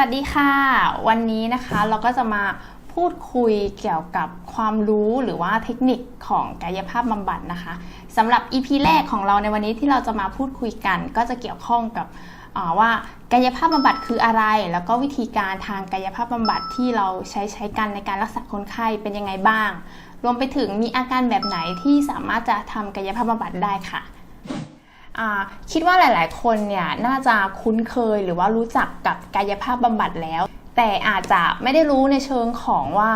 วัสดีค่ะ วันนี้นะคะเราก็จะมาพูดคุยเกี่ยวกับความรู้หรือว่าเทคนิคของกายภาพบำบัดนะคะสำหรับ EP แรกของเราในวันนี้ที่เราจะมาพูดคุยกัน ก็จะเกี่ยวข้องกับว่ากายภาพบำบัดคืออะไร แล้วก็วิธีการทางกายภาพบำบัดที่เราใช้ใช้กันในการรักษาคนไข้เป็นยังไงบ้าง รวมไปถึงมีอาการแบบไหนที่สามารถจะทำกายภาพบำบัดได้ค่ะ คิดว่าหลายๆ คนเนี่ยน่าจะคุ้นเคยหรือว่ารู้จักกับกายภาพบำบัดแล้ว แต่อาจจะไม่ได้รู้ในเชิงของว่า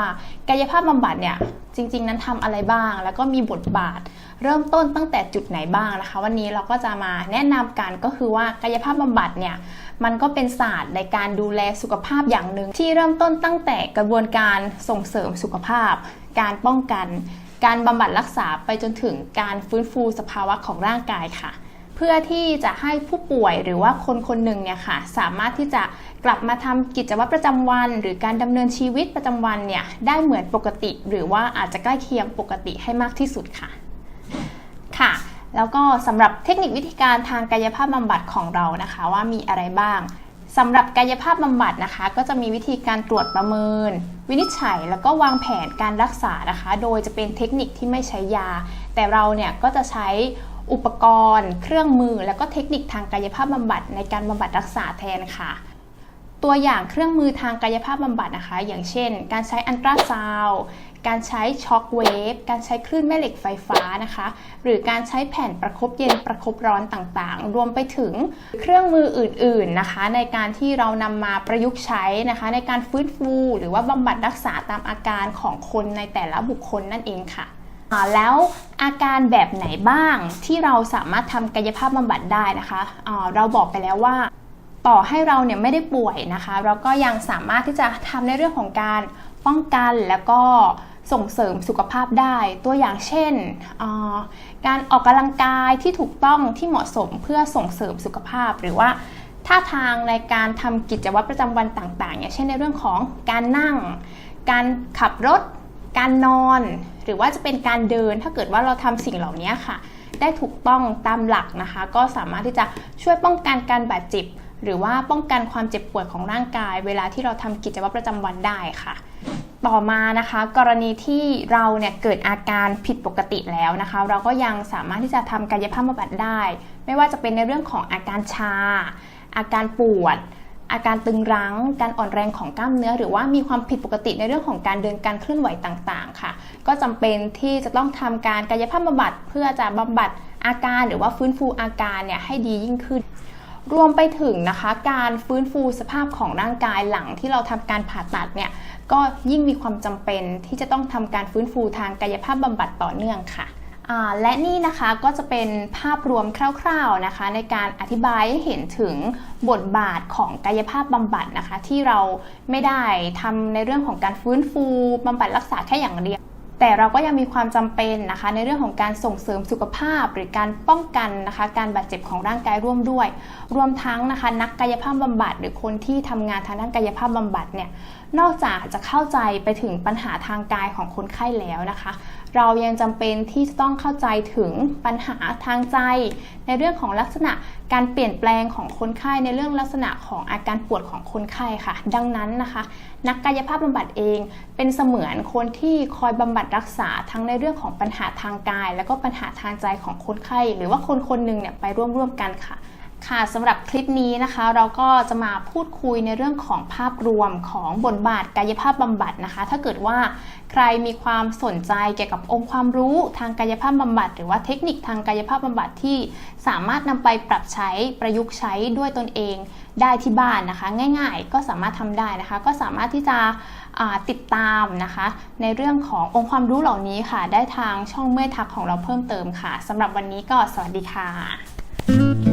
กายภาพบำบัดเนี่ยจริง ๆ นั้นทำอะไรบ้าง แล้วก็มีบทบาท เริ่มต้นตั้งแต่จุดไหนบ้างนะคะ วันนี้เราก็จะมาแนะนำกันก็คือว่ากายภาพบำบัดเนี่ยมันก็เป็นศาสตร์ในการดูแลสุขภาพอย่างหนึ่งที่เริ่มต้นตั้งแต่กระบวนการส่งเสริมสุขภาพ การป้องกัน การบำบัดรักษาไปจนถึงการฟื้นฟูสภาวะของร่างกายค่ะ พื่อที่จะให้ผู้ป่วยหรือว่าคนคนหนึ่งเนี่ยค่ะสามารถที่จะกลับมาทำกิจวัตรประจำวัน หรือการดำเนินชีวิตประจำวันเนี่ยได้เหมือนปกติ หรือว่าอาจจะใกล้เคียงปกติให้มากที่สุดค่ะค่ะ แล้วก็สำหรับเทคนิควิธีการทางกายภาพบำบัดของเรานะคะ ว่ามีอะไรบ้างสำหรับกายภาพบำบัดนะคะ ก็จะมีวิธีการตรวจประเมิน วินิจฉัยแล้วก็วางแผนการรักษานะคะ โดยจะเป็นเทคนิคที่ไม่ใช้ยา แต่เราเนี่ยก็จะใช้ อุปกรณ์ เครื่องมือ แล้วก็เทคนิคทางกายภาพบำบัดในการบำบัดรักษาแทนค่ะตัวอย่างเครื่องมือทางกายภาพบำบัดนะคะ อย่างเช่น การใช้อันตราซาวด์การใช้ช็อคเวฟ การใช้คลื่นแม่เหล็กไฟฟ้านะคะ หรือการใช้แผ่นประคบเย็นประคบร้อนต่างๆ รวมไปถึงเครื่องมืออื่นๆนะคะ ในการที่เรานำมาประยุกต์ใช้นะคะ ในการฟื้นฟู หรือว่าบำบัดรักษาตามอาการของคนในแต่ละบุคคลนั่นเองค่ะ แล้วอาการแบบไหนบ้างที่เราสามารถทำกายภาพบำบัดได้นะคะอ่าเราบอกไปแล้วว่า ต่อให้เราเนี่ยไม่ได้ป่วยนะคะ เราก็ยังสามารถที่จะทำในเรื่องของการป้องกันแล้วก็ส่งเสริมสุขภาพได้ ตัวอย่างเช่นอ่าการออกกำลังกายที่ถูกต้องที่เหมาะสมเพื่อส่งเสริมสุขภาพหรือว่าท่าทางในการทำกิจวัตรประจำวันต่างๆอย่างเช่นในเรื่องของการนั่ง การขับรถ การนอน หรือว่าจะเป็นการเดิน ถ้าเกิดว่าเราทำสิ่งเหล่านี้ค่ะ ได้ถูกต้องตามหลักนะคะ ก็สามารถที่จะช่วยป้องกันการบาดเจ็บ หรือว่าป้องกันความเจ็บปวยของร่างกาย เวลาที่เราทำกิจวัตรประจำวันได้ค่ะต่อมานะคะ กรณีที่เราเนี่ยเกิดอาการผิดปกติแล้วนะคะ เราก็ยังสามารถที่จะทำกายภาพบำบัดได้ ไม่ว่าจะเป็นในเรื่องของอาการชา อาการปวด อาการตึงรั้ง การอ่อนแรงของกล้ามเนื้อ หรือว่ามีความผิดปกติในเรื่องของการเดินการเคลื่อนไหวต่างๆ ค่ะ ก็จำเป็นที่จะต้องทำการกายภาพบำบัดเพื่อจะบำบัดอาการหรือว่าฟื้นฟูอาการเนี่ยให้ดียิ่งขึ้น รวมไปถึงนะคะการฟื้นฟูสภาพของร่างกายหลังที่เราทำการผ่าตัดเนี่ยก็ยิ่งมีความจำเป็นที่จะต้องทำการฟื้นฟูทางกายภาพบำบัดต่อเนื่องค่ะ และนี่นะคะก็จะเป็นภาพรวมคร่าวๆนะคะ ในการอธิบายให้เห็นถึงบทบาทของกายภาพบำบัดนะคะ ที่เราไม่ได้ทำในเรื่องของการฟื้นฟูบำบัดรักษาแค่อย่างเดียว แต่เราก็ยังมีความจำเป็นนะคะ ในเรื่องของการส่งเสริมสุขภาพ หรือการป้องกันนะคะ การบาดเจ็บของร่างกายร่วมด้วย รวมทั้งนะคะ นักกายภาพบำบัด หรือคนที่ทำงานทางด้านกายภาพบำบัดเนี่ยนอกจากจะเข้าใจไปถึงปัญหาทางกายของคนไข้แล้วนะคะ เรายังจำเป็นที่จะต้องเข้าใจถึงปัญหาทางใจ ในเรื่องของลักษณะการเปลี่ยนแปลงของคนไข้ในเรื่องลักษณะของอาการปวดของคนไข้ค่ะ ดังนั้นนะคะ นักกายภาพบำบัดเอง เป็นเสมือนคนที่คอยบำบัดรักษาทั้งในเรื่องของปัญหาทางกาย แล้วก็ปัญหาทางใจของคนไข้ หรือว่าคนคนหนึ่งเนี่ยไปร่วมๆกันค่ะ ค่ะสำหรับคลิปนี้นะคะ เราก็จะมาพูดคุยในเรื่องของภาพรวมของบทบาทกายภาพบำบัดนะคะ ถ้าเกิดว่าใครมีความสนใจเกี่ยวกับองค์ความรู้ทางกายภาพบำบัด หรือว่าเทคนิคทางกายภาพบำบัดที่สามารถนำไปปรับใช้ประยุกต์ใช้ด้วยตนเองได้ที่บ้านนะคะ ง่ายๆ ก็สามารถทำได้นะคะ ก็สามารถที่จะติดตามนะคะ ในเรื่องขององค์ความรู้เหล่านี้ค่ะ ได้ทางช่องเมื่อทักของเราเพิ่มเติมค่ะสำหรับวันนี้ก็สวัสดีค่ะ